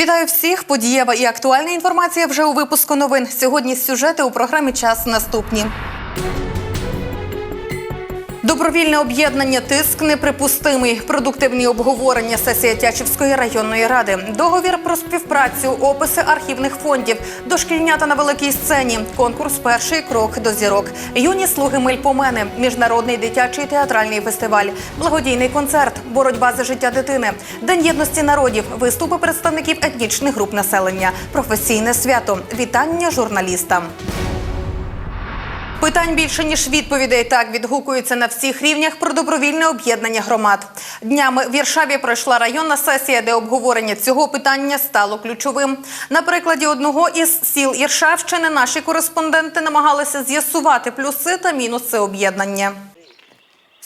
Вітаю всіх! Подієва і актуальна інформація вже у випуску новин. Сьогодні сюжети у програмі Час наступні. Добровільне об'єднання тиск неприпустимий. Продуктивні обговорення сесія Тячівської районної ради. Договір про співпрацю, описи архівних фондів, дошкільнята на великій сцені. Конкурс Перший крок до зірок. Юні слуги Мельпомени, міжнародний дитячий театральний фестиваль, благодійний концерт, боротьба за життя дитини, День єдності народів, виступи представників етнічних груп населення, професійне свято, вітання журналістам. Питань більше ніж відповідей так відгукуються на всіх рівнях про добровільне об'єднання громад. Днями в Іршаві пройшла районна сесія, де обговорення цього питання стало ключовим. На прикладі одного із сіл Іршавщини наші кореспонденти намагалися з'ясувати плюси та мінуси об'єднання.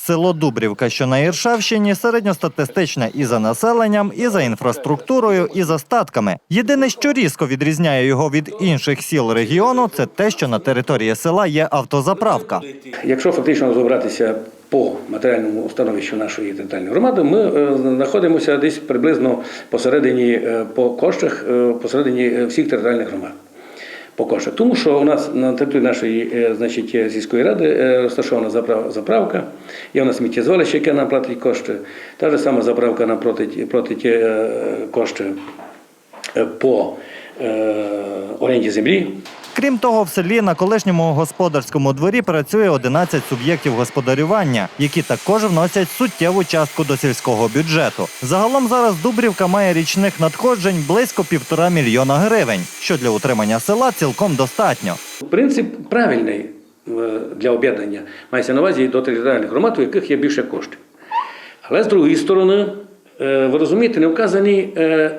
Село Дубрівка, що на Іршавщині, середньостатистичне і за населенням, і за інфраструктурою, і за статками. Єдине, що різко відрізняє його від інших сіл регіону, це те, що на території села є автозаправка. Якщо фактично розібратися по матеріальному становищу нашої територіальної громади, ми е, знаходимося десь приблизно посередині е, по коштах, е, посередині всіх територіальних громад. По коштах. Тому що у нас на території нашої е, значить, е, сільської ради е, розташована заправ- заправка, є у нас сміттєзвалище, яке нам платить кошти. Та ж сама заправка нам платить, платить кошти по е, оренді землі. Крім того, в селі на колишньому господарському дворі працює 11 суб'єктів господарювання, які також вносять суттєву частку до сільського бюджету. Загалом зараз Дубрівка має річних надходжень близько півтора мільйона гривень, що для утримання села цілком достатньо. Принцип правильний е, для об'єднання мається на увазі до територіальних громад, у яких є більше коштів. Але з другої сторони, е, ви розумієте, не вказаний, е,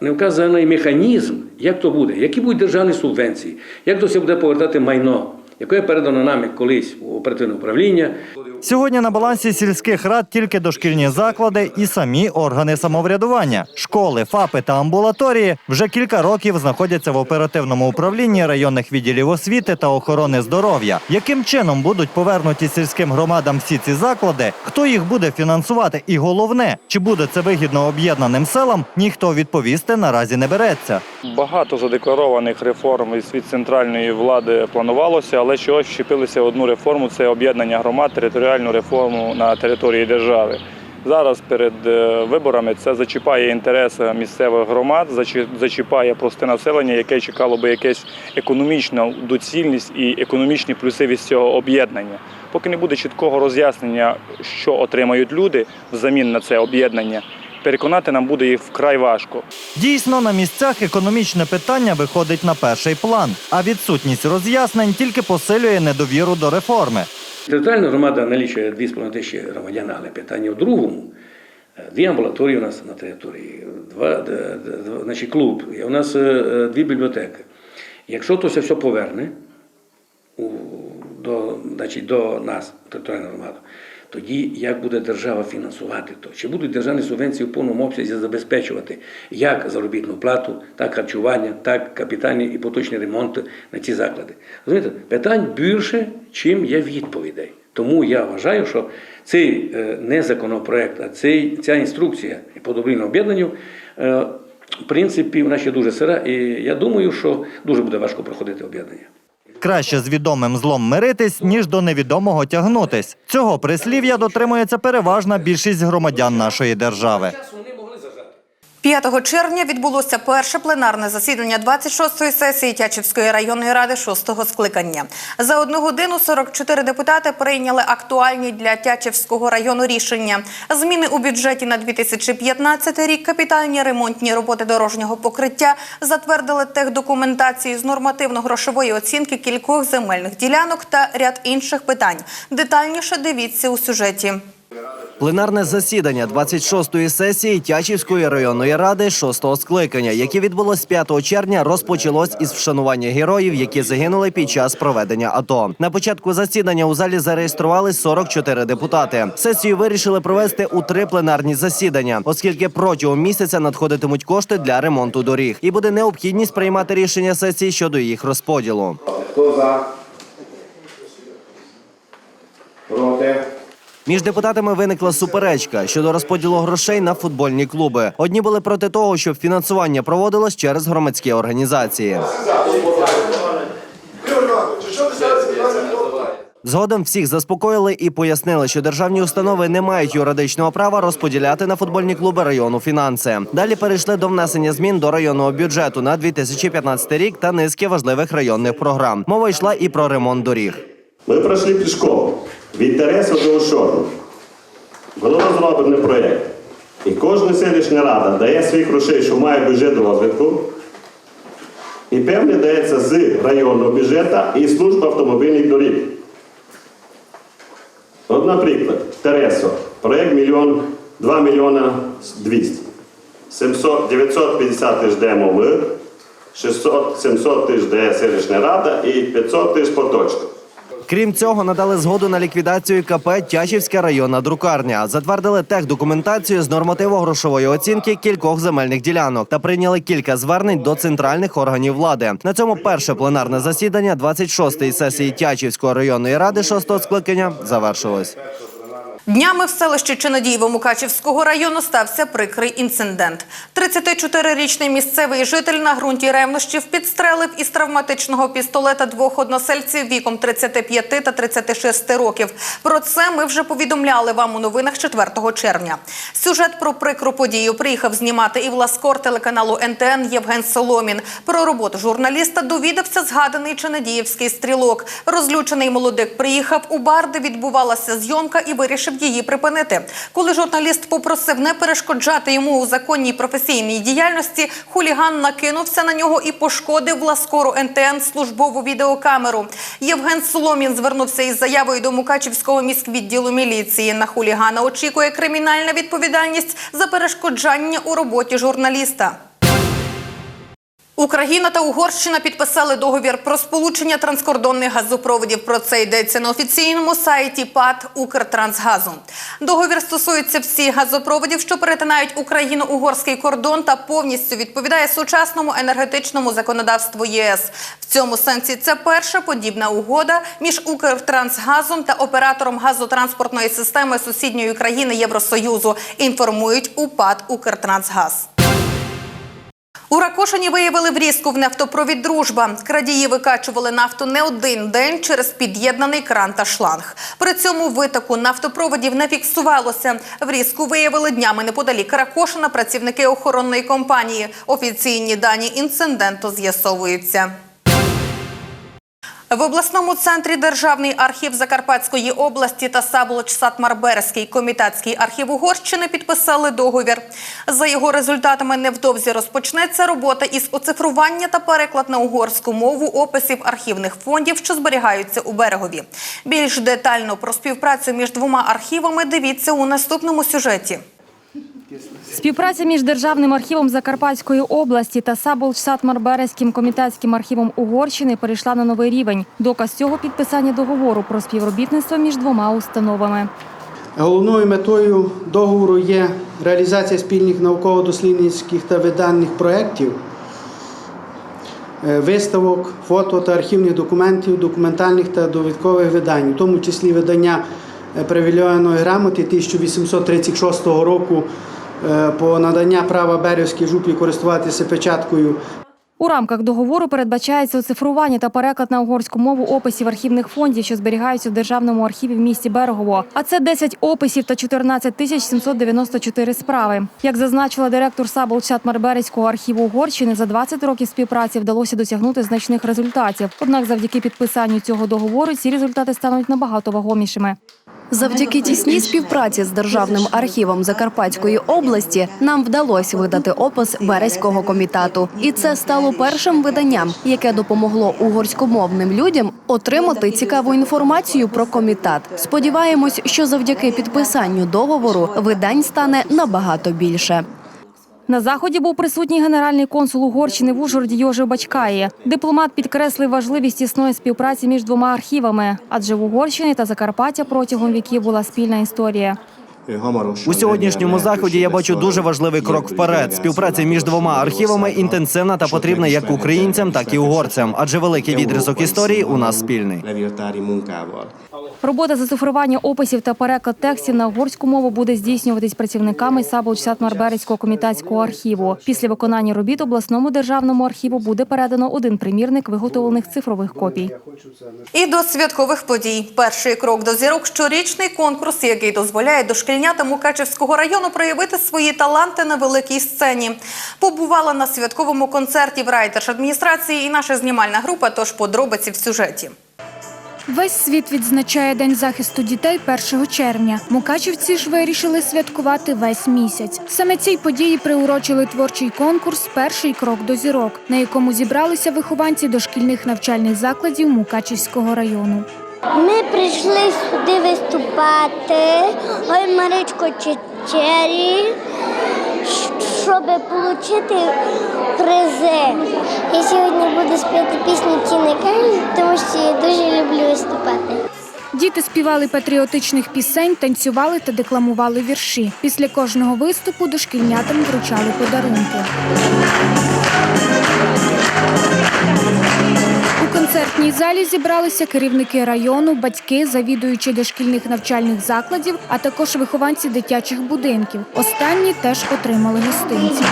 не вказаний механізм, як то буде, які будуть державні субвенції, як то все буде повертати майно, яке передано нами колись у оперативне управління. Сьогодні на балансі сільських рад тільки дошкільні заклади і самі органи самоврядування. Школи, ФАПи та амбулаторії вже кілька років знаходяться в оперативному управлінні районних відділів освіти та охорони здоров'я. Яким чином будуть повернуті сільським громадам всі ці заклади? Хто їх буде фінансувати? І головне, чи буде це вигідно об'єднаним селам? Ніхто відповісти наразі не береться. Багато задекларованих реформ від центральної влади планувалося, але чогось вчепилися в одну реформу це об'єднання громад, територіальну реформу на території держави. Зараз перед е, виборами це зачіпає інтереси місцевих громад, зачіпає просте населення, яке чекало би якесь економічну доцільність і економічні плюси від цього об'єднання. Поки не буде чіткого роз'яснення, що отримають люди взамін на це об'єднання, переконати нам буде їх вкрай важко. Дійсно, на місцях економічне питання виходить на перший план, а відсутність роз'яснень тільки посилює недовіру до реформи. Територіальна громада налічує 2,5 тисячі громадян, але питання в другому. Е, Дві амбулаторії у нас на території, два, д- д- значить, клуб, і у нас е, е, дві бібліотеки. Якщо то все поверне у, до, значить, до нас, територіальну громаду, тоді як буде держава фінансувати то? Чи будуть державні субвенції в повному обсязі забезпечувати як заробітну плату, так харчування, так капітальні і поточні ремонти на ці заклади? Розумієте, питань більше, чим є відповідей. Тому я вважаю, що цей е, не законопроект, а цей, ця інструкція по добровільному об'єднанню, е, в принципі, вона ще дуже сира, і я думаю, що дуже буде важко проходити об'єднання. Краще з відомим злом миритись, ніж до невідомого тягнутись. Цього прислів'я дотримується переважна більшість громадян нашої держави. 5 червня відбулося перше пленарне засідання 26-ї сесії Тячівської районної ради 6-го скликання. За одну годину 44 депутати прийняли актуальні для Тячівського району рішення. Зміни у бюджеті на 2015 рік, капітальні ремонтні роботи дорожнього покриття, затвердили техдокументацію з нормативно-грошової оцінки кількох земельних ділянок та ряд інших питань. Детальніше дивіться у сюжеті. Пленарне засідання 26-ї сесії Тячівської районної ради 6-го скликання, яке відбулось 5 червня, розпочалось із вшанування героїв, які загинули під час проведення АТО. На початку засідання у залі зареєстрували 44 депутати. Сесію вирішили провести у три пленарні засідання, оскільки протягом місяця надходитимуть кошти для ремонту доріг, і буде необхідність приймати рішення сесії щодо їх розподілу. Хто за? Проти? Між депутатами виникла суперечка щодо розподілу грошей на футбольні клуби. Одні були проти того, щоб фінансування проводилось через громадські організації. Згодом всіх заспокоїли і пояснили, що державні установи не мають юридичного права розподіляти на футбольні клуби району фінанси. Далі перейшли до внесення змін до районного бюджету на 2015 рік та низки важливих районних програм. Мова йшла і про ремонт доріг. Ми пройшли пішком від Тереса до Ошору. Було розроблений проєкт. І кожна селищна рада дає свої грошей, що має бюджет розвитку. І певне дається з районного бюджету і служба автомобільних доріг. От, наприклад, Тересо, проєкт мільйон, 2 мільйона 200. 700, 950 тисяч даємо ми, 600, 700 тисяч дає селищна рада і 500 тисяч поточно. Крім цього, надали згоду на ліквідацію КП Тячівська районна друкарня. Затвердили техдокументацію з нормативо-грошової оцінки кількох земельних ділянок та прийняли кілька звернень до центральних органів влади. На цьому перше пленарне засідання 26-ї сесії Тячівської районної ради 6-го скликання завершилось. Днями в селищі Чинодієво Мукачівського району стався прикрий інцидент. 34-річний місцевий житель на ґрунті ревнощів підстрелив із травматичного пістолета двох односельців віком 35 та 36 років. Про це ми вже повідомляли вам у новинах 4 червня. Сюжет про прикру подію приїхав знімати і власкор телеканалу НТН Євген Соломін. Про роботу журналіста довідався згаданий Чинодіївський стрілок. Розлючений молодик приїхав у бар, де відбувалася зйомка і вирішив її припинити. Коли журналіст попросив не перешкоджати йому у законній професійній діяльності, хуліган накинувся на нього і пошкодив власкору НТН службову відеокамеру. Євген Соломін звернувся із заявою до Мукачівського міськвідділу міліції. На хулігана очікує кримінальна відповідальність за перешкоджання у роботі журналіста. Україна та Угорщина підписали договір про сполучення транскордонних газопроводів. Про це йдеться на офіційному сайті ПАД «Укртрансгазу». Договір стосується всіх газопроводів, що перетинають Україно-угорський кордон та повністю відповідає сучасному енергетичному законодавству ЄС. В цьому сенсі це перша подібна угода між «Укртрансгазом» та оператором газотранспортної системи сусідньої країни Євросоюзу. Інформують у ПАД «Укртрансгаз». У Ракошині виявили врізку в нефтопровід «Дружба». Крадії викачували нафту не один день через під'єднаний кран та шланг. При цьому витоку нафтопроводів не фіксувалося. Врізку виявили днями неподалік Ракошина працівники охоронної компанії. Офіційні дані інциденту з'ясовуються. В обласному центрі Державний архів Закарпатської області та Саблоч Сатмарберський комітетський архів Угорщини підписали договір. За його результатами невдовзі розпочнеться робота із оцифрування та переклад на угорську мову описів архівних фондів, що зберігаються у берегові. Більш детально про співпрацю між двома архівами дивіться у наступному сюжеті. Співпраця між Державним архівом Закарпатської області та Саблч-Сатмар-Березьким комітетським архівом Угорщини перейшла на новий рівень. Доказ цього підписання договору про співробітництво між двома установами. Головною метою договору є реалізація спільних науково-дослідницьких та виданних проєктів, е, виставок, фото та архівних документів, документальних та довідкових видань, в тому числі видання е, привілейованої грамоти 1836 року по надання права Берівській жупі користуватися печаткою У рамках договору передбачається оцифрування та переклад на угорську мову описів архівних фондів, що зберігаються в Державному архіві в місті Берегово. А це 10 описів та 14 тисяч 794 справи. Як зазначила директор Саблч-Сатмар-Березького архіву Угорщини, за 20 років співпраці вдалося досягнути значних результатів. Однак, завдяки підписанню цього договору ці результати стануть набагато вагомішими. Завдяки тісній співпраці з Державним архівом Закарпатської області нам вдалося видати опис Березького комітету, і це стало першим виданням, яке допомогло угорськомовним людям отримати цікаву інформацію про комітет. Сподіваємось, що завдяки підписанню договору видань стане набагато більше. На заході був присутній генеральний консул Угорщини в Ужгороді Йожи Бачкає. Дипломат підкреслив важливість тісної співпраці між двома архівами, адже в Угорщині та Закарпаття протягом віків була спільна історія. У сьогоднішньому заході я бачу дуже важливий крок вперед. Співпраця між двома архівами інтенсивна та потрібна як українцям, так і угорцям, адже великий відрізок історії у нас спільний. Робота з оцифрування описів та переклад текстів на угорську мову буде здійснюватись працівниками Сабоч-Сатмарберецького комітетського архіву. Після виконання робіт обласному державному архіву буде передано один примірник виготовлених цифрових копій. І до святкових подій. Перший крок до зірок щорічний конкурс, який дозволяє дошкільнятам Мукачевського району проявити свої таланти на великій сцені. Побувала на святковому концерті в райдержадміністрації і наша знімальна група. Тож подробиці в сюжеті. Весь світ відзначає День захисту дітей 1 червня. Мукачівці ж вирішили святкувати весь місяць. Саме цій події приурочили творчий конкурс Перший крок до зірок, на якому зібралися вихованці дошкільних навчальних закладів Мукачівського району. Ми прийшли сюди виступати. Ой, Маричко Чечері, щоб отримати призи. Я сьогодні буду співати пісню Тіни Кароль, тому що я дуже люблю виступати. Діти співали патріотичних пісень, танцювали та декламували вірші. Після кожного виступу дошкільнятам вручали подарунки. Концертній залі зібралися керівники району, батьки, завідуючі дошкільних навчальних закладів, а також вихованці дитячих будинків. Останні теж отримали гостинці.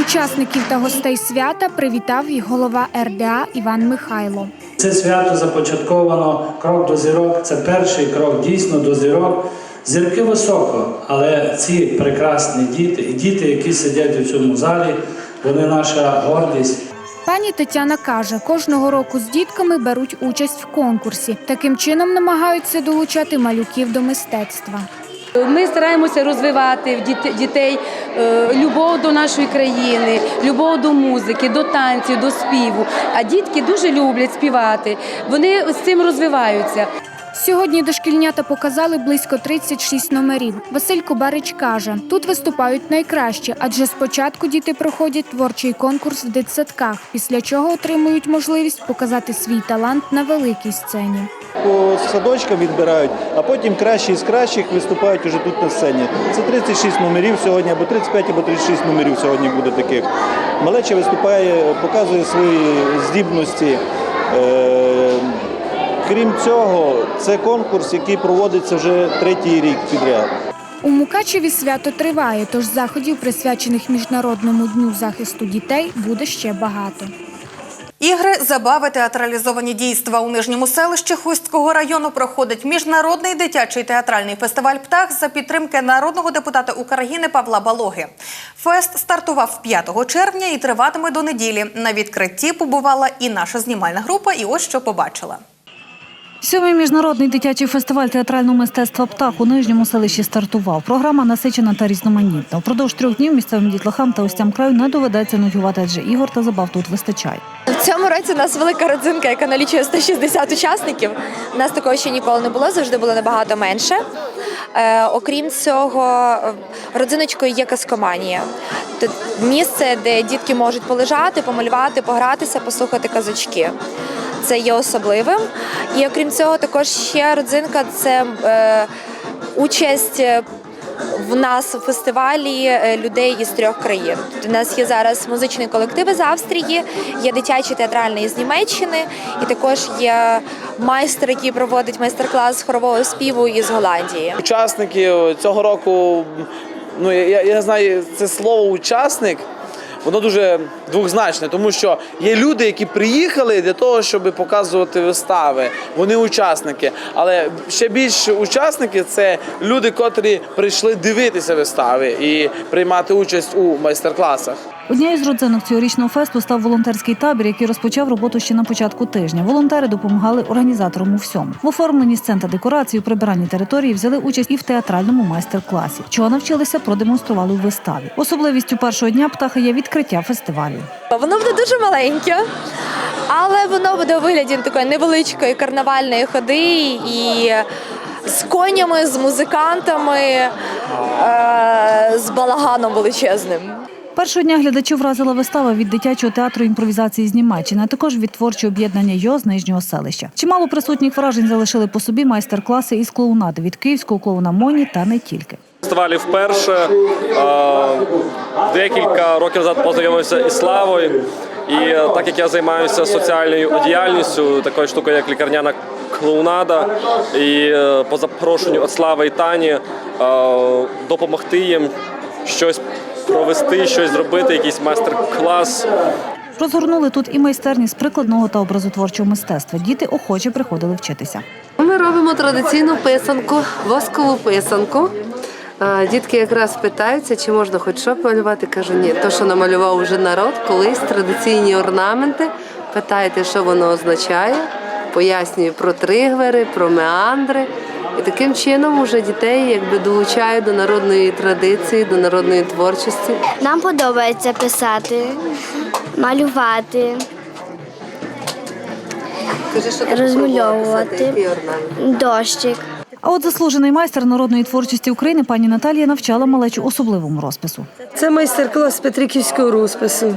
Учасників та гостей свята привітав і голова РДА Іван Михайло. Це свято започатковано крок до зірок. Це перший крок дійсно до зірок. Зірки високо, але ці прекрасні діти і діти, які сидять у цьому залі, вони наша гордість. Пані Тетяна каже, кожного року з дітками беруть участь в конкурсі. Таким чином намагаються долучати малюків до мистецтва. Ми стараємося розвивати в діт- дітей е, любов до нашої країни, любов до музики, до танців, до співу. А дітки дуже люблять співати. Вони з цим розвиваються. Сьогодні дошкільнята показали близько 36 номерів. Василь Кубарич каже, тут виступають найкраще, адже спочатку діти проходять творчий конкурс в дитсадках, після чого отримують можливість показати свій талант на великій сцені. По садочкам відбирають, а потім кращі з кращих виступають уже тут на сцені. Це 36 номерів сьогодні, або 35, або 36 номерів сьогодні буде таких. Малеча виступає, показує свої здібності. Е, Крім цього, це конкурс, який проводиться вже третій рік підряд. У Мукачеві свято триває, тож заходів, присвячених Міжнародному дню захисту дітей, буде ще багато. Ігри, забави, театралізовані дійства у нижньому селищі Хуського району проходить міжнародний дитячий театральний фестиваль Птах за підтримки народного депутата України Павла Балоги. Фест стартував 5 червня і триватиме до неділі. На відкритті побувала і наша знімальна група, і ось що побачила. Сьомий міжнародний дитячий фестиваль театрального мистецтва птах у нижньому селищі стартував. Програма насичена та різноманітна. Впродовж трьох днів місцевим дітлахам та гостям краю не доведеться нудьгувати, адже ігор та забав тут вистачає. В цьому році у нас велика родзинка, яка налічує 160 учасників. У нас такого ще ніколи не було, завжди було набагато менше. Е, окрім цього, родзиночкою є казкоманія. Тут місце, де дітки можуть полежати, помалювати, погратися, послухати казочки. Це є особливим. І окрім цього, також ще родзинка це е, участь. е, в нас у фестивалі е, людей із трьох країн. У нас є зараз музичний колектив із Австрії, є дитячий театральний із Німеччини, і також є майстер, який проводить майстер-клас хорового співу із Голландії. Учасники цього року, ну я, я знаю, це слово учасник. Воно дуже двозначне, тому що є люди, які приїхали для того, щоб показувати вистави. Вони учасники. Але ще більше учасники це люди, котрі прийшли дивитися вистави і приймати участь у майстер-класах. Однією з родзинок цьогорічного фесту став волонтерський табір, який розпочав роботу ще на початку тижня. Волонтери допомагали організаторам у всьому. В оформленні сцен та декорацій у прибиранні території взяли участь і в театральному майстер-класі. Чого навчилися, продемонстрували у виставі. Особливістю першого дня птаха є відкриття фестивалю. Воно буде дуже маленьке, але воно буде у вигляді такої невеличкої карнавальної ходи і з конями, з музикантами, е, з балаганом величезним. Першого дня глядачів вразила вистава від дитячого театру імпровізації з Німеччини, а також від творчого об'єднання Йо з нижнього селища. Чимало присутніх вражень залишили по собі майстер-класи із клоунади від київського клоуна Моні та не тільки. фестивалі вперше. Декілька років назад познайомився із Славою. І е, так як я займаюся соціальною діяльністю, такою штукою, як лікарняна клоунада, і е, по запрошенню від Слави і Тані е, допомогти їм щось провести, щось зробити, якийсь майстер-клас. Розгорнули тут і майстерні з прикладного та образотворчого мистецтва. Діти охоче приходили вчитися. Ми робимо традиційну писанку, воскову писанку. Дітки якраз питаються, чи можна хоч що малювати. Кажу, ні, то, що намалював уже народ, колись традиційні орнаменти. Питаєте, що воно означає, пояснюю про тригвери, про меандри. І таким чином уже дітей якби долучаю до народної традиції, до народної творчості. Нам подобається писати, малювати, Кажи, що розмальовувати, дощик. А от заслужений майстер народної творчості України пані Наталія навчала малечу особливому розпису. Це майстер-клас Петриківського розпису.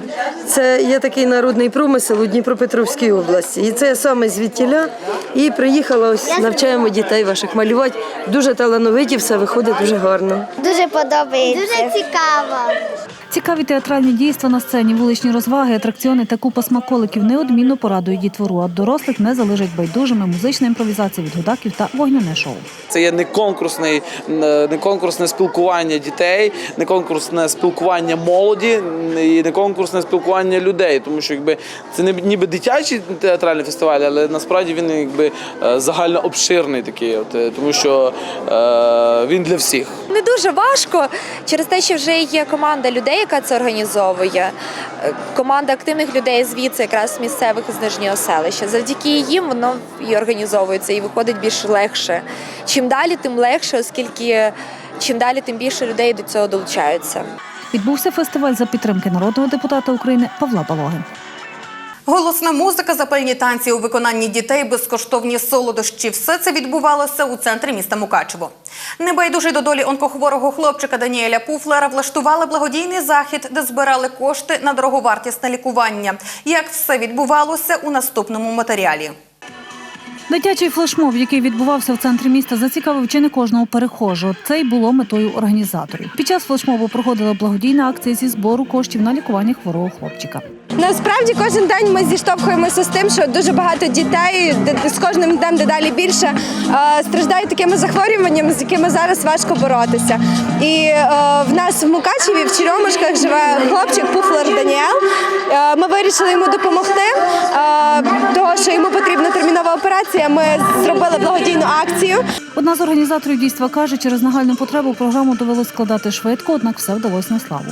Це є такий народний промисел у Дніпропетровській області. І це я саме звідтіля. І приїхала ось навчаємо дітей ваших малювати. Дуже талановиті, все виходить дуже гарно. Дуже подобається. Дуже цікаво. Цікаві театральні дійства на сцені, вуличні розваги, атракціони та купа смаколиків неодмінно порадують дітвору. А дорослих не залежать байдужими музична імпровізація від гудаків та вогняне шоу. Це є не конкурсний, не конкурсне спілкування дітей, не конкурсне спілкування молоді і не конкурсне спілкування людей. Тому що якби це не ніби дитячий театральний фестиваль, але насправді він якби е, загально обширний такий, от, е, тому що е, він для всіх. Не дуже важко через те, що вже є команда людей, яка це організовує. Команда активних людей звідси, якраз місцевих з нижнього селища. Завдяки їм воно і організовується, і виходить більш легше. Чим далі, тим легше, оскільки чим далі, тим більше людей до цього долучаються. Відбувся фестиваль за підтримки народного депутата України Павла Балоги. Голосна музика, запальні танці у виконанні дітей, безкоштовні солодощі. Все це відбувалося у центрі міста Мукачево. Небайдужий до долі онкохворого хлопчика Даніеля Пуфлера влаштували благодійний захід, де збирали кошти на дороговартісне лікування. Як все відбувалося у наступному матеріалі. Дитячий флешмоб, який відбувався в центрі міста, зацікавив чи не кожного перехожого. Це й було метою організаторів. Під час флешмобу проходила благодійна акція зі збору коштів на лікування хворого хлопчика. Насправді кожен день ми зіштовхуємося з тим, що дуже багато дітей з кожним днем дедалі більше е, страждають такими захворюваннями, з якими зараз важко боротися. І е, в нас в Мукачеві в Черемушках живе хлопчик Пуфлер Даніел. Е, ми вирішили йому допомогти, е, того що йому потрібна термінова операція. Ми зробили благодійну акцію. Одна з організаторів дійства каже, через нагальну потребу програму довелось складати швидко, однак все вдалося на славу.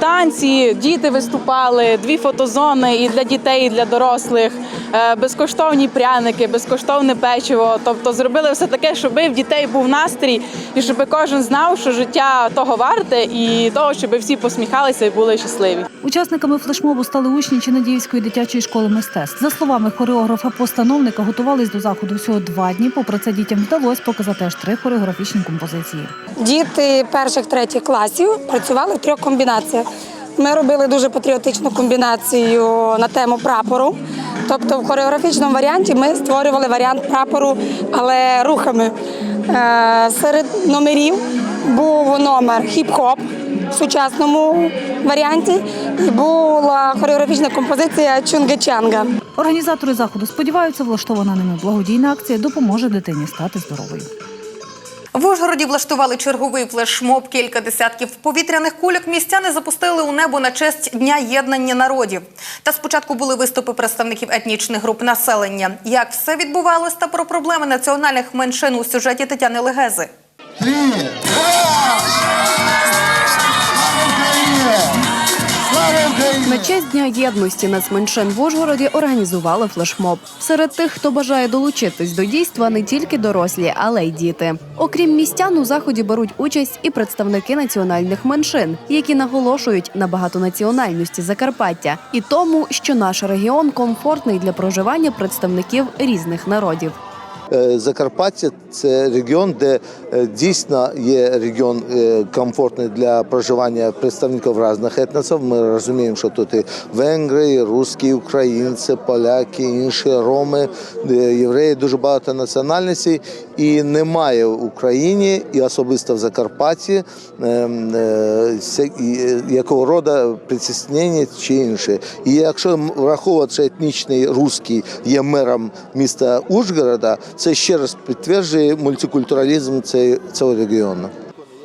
Танці, діти виступали, дві фотозони і для дітей, і для дорослих, е, безкоштовні пряники, безкоштовне печиво. Тобто зробили все таке, щоб в дітей був настрій, і щоб кожен знав, що життя того варте, і того, щоб всі посміхалися і були щасливі. Учасниками флешмобу стали учні Чинадіївської дитячої школи мистецтв. За словами хореографа-постановника, готувались до заходу всього два дні. Попри це дітям вдалося показати аж три хореографічні композиції. Діти перших третіх класів працювали в трьох комбінаціях. Ми робили дуже патріотичну комбінацію на тему прапору. Тобто в хореографічному варіанті ми створювали варіант прапору, але рухами. Е, Серед номерів був номер хіп-хоп в сучасному варіанті і була хореографічна композиція Чунга-Чанга. Організатори заходу сподіваються, влаштована ними благодійна акція допоможе дитині стати здоровою. В Ужгороді влаштували черговий флешмоб. Кілька десятків повітряних кульок містяни запустили у небо на честь Дня єднання народів. Та спочатку були виступи представників етнічних груп населення. Як все відбувалось та про проблеми національних меншин у сюжеті Тетяни Легези. На честь дня єдності нацменшин в Ужгороді організували флешмоб. Серед тих, хто бажає долучитись до дійства, не тільки дорослі, але й діти. Окрім містян, у заході беруть участь і представники національних меншин, які наголошують на багатонаціональності Закарпаття і тому, що наш регіон комфортний для проживання представників різних народів. Е, Закарпаття це регіон, де е, дійсно є регіон е, комфортний для проживання представників різних етносів. Ми розуміємо, що тут і венгри, і русські, і українці, поляки, інші роми, євреї, дуже багато національностей. І немає в Україні і особисто в Закарпатті ем, якого роду притіснення чи інше. І якщо враховувати, що етнічний русський є мером міста Ужгорода, це ще раз підтверджує мультикультуралізм цього регіону.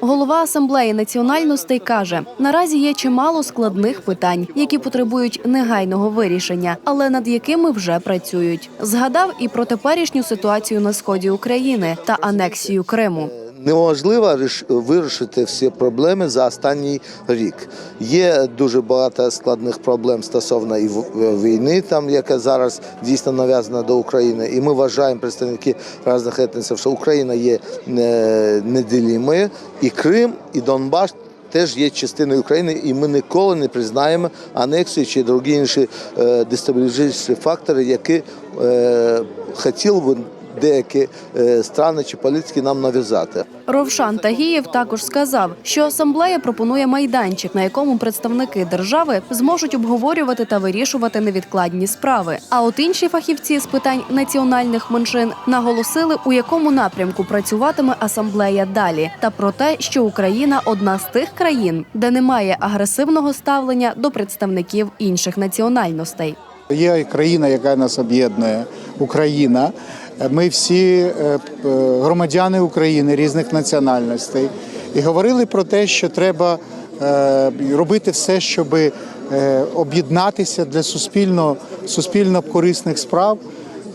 Голова асамблеї національностей каже: наразі є чимало складних питань, які потребують негайного вирішення, але над якими вже працюють. Згадав і про теперішню ситуацію на сході України та анексію Криму. Неможливо вирішити всі проблеми за останній рік. Є дуже багато складних проблем стосовно і війни, там яка зараз дійсно нав'язана до України. І ми вважаємо представники різних етносів, що Україна є е, неділімою, і Крим, і Донбас. Теж є частиною України, і ми ніколи не признаємо анексію чи другі інші е, дестабілізуючі фактори, які е, хотіли б деякі е, страни чи політики нам нав'язати. Ровшан Тагієв також сказав, що асамблея пропонує майданчик, на якому представники держави зможуть обговорювати та вирішувати невідкладні справи. А от інші фахівці з питань національних меншин наголосили, у якому напрямку працюватиме асамблея далі, та про те, що Україна одна з тих країн, де немає агресивного ставлення до представників інших національностей. Є країна, яка нас об'єднує Україна. Ми всі е, громадяни України різних національностей і говорили про те, що треба е, робити все, щоб об'єднатися для суспільно, суспільно корисних справ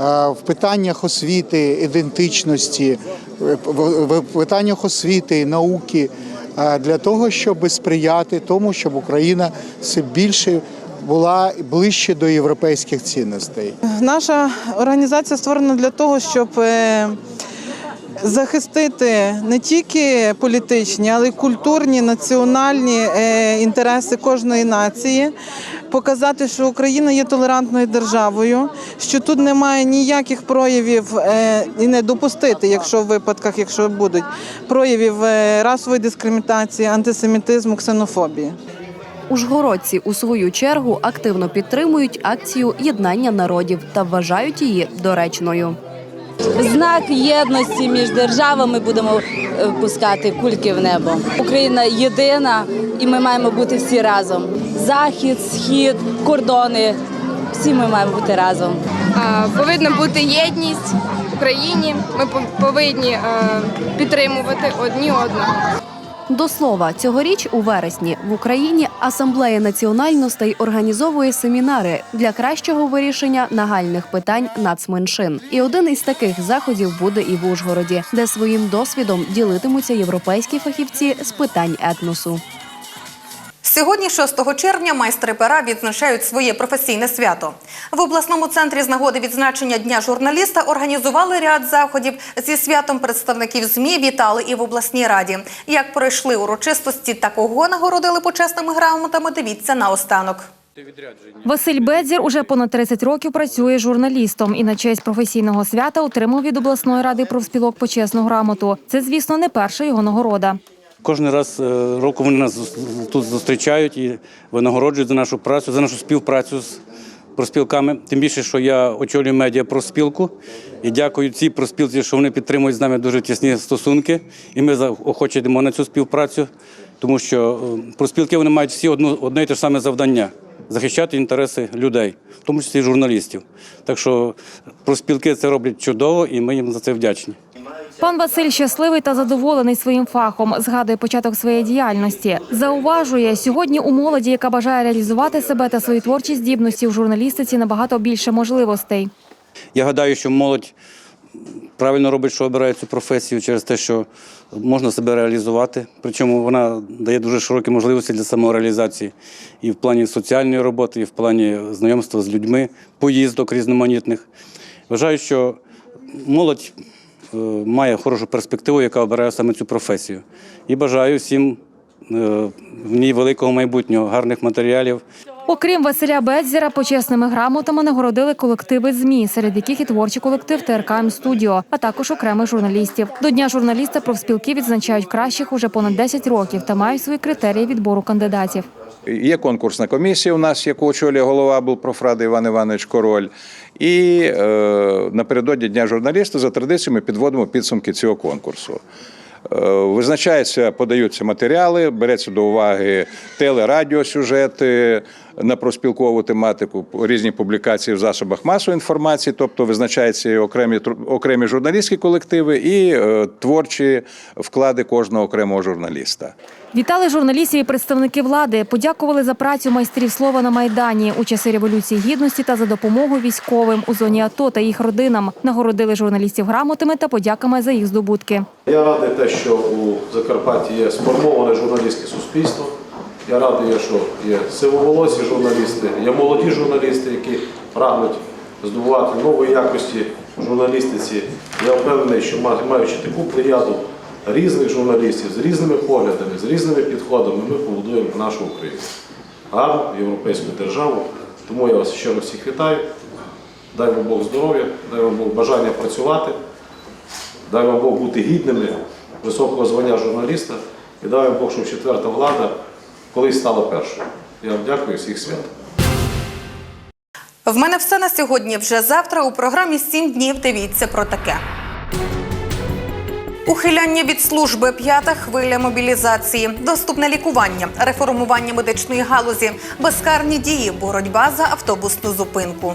е, в питаннях освіти, ідентичності, е, в- питаннях освіти, науки е, для того, щоб сприяти тому, щоб Україна все більше була ближче до європейських цінностей. Наша організація створена для того, щоб е, захистити не тільки політичні, але й культурні, національні е, інтереси кожної нації. Показати, що Україна є толерантною державою, що тут немає ніяких проявів е, і не допустити, якщо в випадках, якщо будуть проявів расової дискримінації, антисемітизму, ксенофобії. Ужгородці у свою чергу активно підтримують акцію єднання народів та вважають її доречною. знак єдності між державами будемо е, пускати кульки в небо. Україна єдина, і ми маємо бути всі разом. Захід, схід, кордони. Всі ми маємо бути разом. Повинна бути єдність в Україні. Ми пов- повинні е, підтримувати одні одного. До слова, цьогоріч у вересні в Україні асамблея національностей організовує семінари для кращого вирішення нагальних питань нацменшин. І один із таких заходів буде і в Ужгороді, де своїм досвідом ділитимуться європейські фахівці з питань етносу. Сьогодні, 6 червня, майстри пера відзначають своє професійне свято. В обласному центрі з нагоди відзначення Дня журналіста організували ряд заходів. Зі святом представників ЗМІ вітали і в обласній раді. Як пройшли урочистості та кого нагородили почесними грамотами, дивіться наостанок. Василь Бедзір уже понад 30 років працює журналістом і на честь професійного свята отримав від обласної ради профспілок почесну грамоту. Це, звісно, не перша його нагорода. Кожен раз е, року вони нас тут зустрічають і винагороджують за нашу працю, за нашу співпрацю з проспілками. Тим більше, що я очолюю медіа проспілку і дякую цій проспілці, що вони підтримують з нами дуже тісні стосунки. І ми охоче йдемо на цю співпрацю, тому що е, проспілки вони мають всі одну, одне і те ж саме завдання захищати інтереси людей, в тому числі і журналістів. Так що проспілки це роблять чудово, і ми їм за це вдячні. Пан Василь щасливий та задоволений своїм фахом. Згадує початок своєї діяльності. Зауважує, сьогодні у молоді, яка бажає реалізувати себе та свої творчі здібності в журналістиці, набагато більше можливостей. Я гадаю, що молодь правильно робить, що обирає цю професію через те, що можна себе реалізувати. Причому вона дає дуже широкі можливості для самореалізації і в плані соціальної роботи, і в плані знайомства з людьми, поїздок різноманітних. Вважаю, що молодь має хорошу перспективу, яка обирає саме цю професію. І бажаю всім е, в ній великого майбутнього, гарних матеріалів. Окрім Василя Бедзіра, почесними грамотами нагородили колективи ЗМІ, серед яких і творчий колектив ТРК «М-Студіо», а також окремих журналістів. До дня журналіста профспілки відзначають кращих уже понад 10 років та мають свої критерії відбору кандидатів. Є конкурсна комісія у нас, яку очолює голова Булпрофради Іван Іванович Король. І е, напередодні Дня журналіста за традицією ми підводимо підсумки цього конкурсу. Е, Визначаються, подаються матеріали, береться до уваги телерадіосюжети на проспілкову тематику, різні публікації в засобах масової інформації, тобто визначаються окремі окремі журналістські колективи і е, творчі вклади кожного окремого журналіста. Вітали журналістів і представники влади, подякували за працю майстрів слова на майдані у часи революції гідності та за допомогу військовим у зоні АТО та їх родинам. Нагородили журналістів грамотами та подяками за їх здобутки. Я радий те, що у Закарпатті є сформоване журналістське суспільство. Я радий, що є сивоволосі журналісти, є молоді журналісти, які прагнуть здобувати нової якості журналістиці. Я впевнений, що маючи таку плеяду різних журналістів з різними поглядами, з різними підходами, ми побудуємо нашу Україну. Гарну європейську державу. Тому я вас щиро всіх вітаю. Дай вам Бог здоров'я, дай вам Бог бажання працювати. Дай вам Бог бути гідними високого звання журналіста і дай вам Бог, щоб четверта влада колись стала першою. Я вам дякую всіх свят. В мене все на сьогодні. Вже завтра у програмі «7 днів дивіться про таке. Ухиляння від служби, п'ята хвиля мобілізації, доступне лікування, реформування медичної галузі, безкарні дії, боротьба за автобусну зупинку.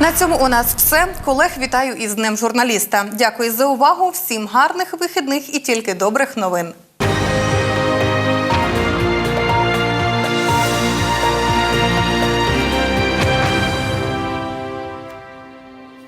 На цьому у нас все. Колег вітаю із Днем журналіста. Дякую за увагу. Всім гарних вихідних і тільки добрих новин.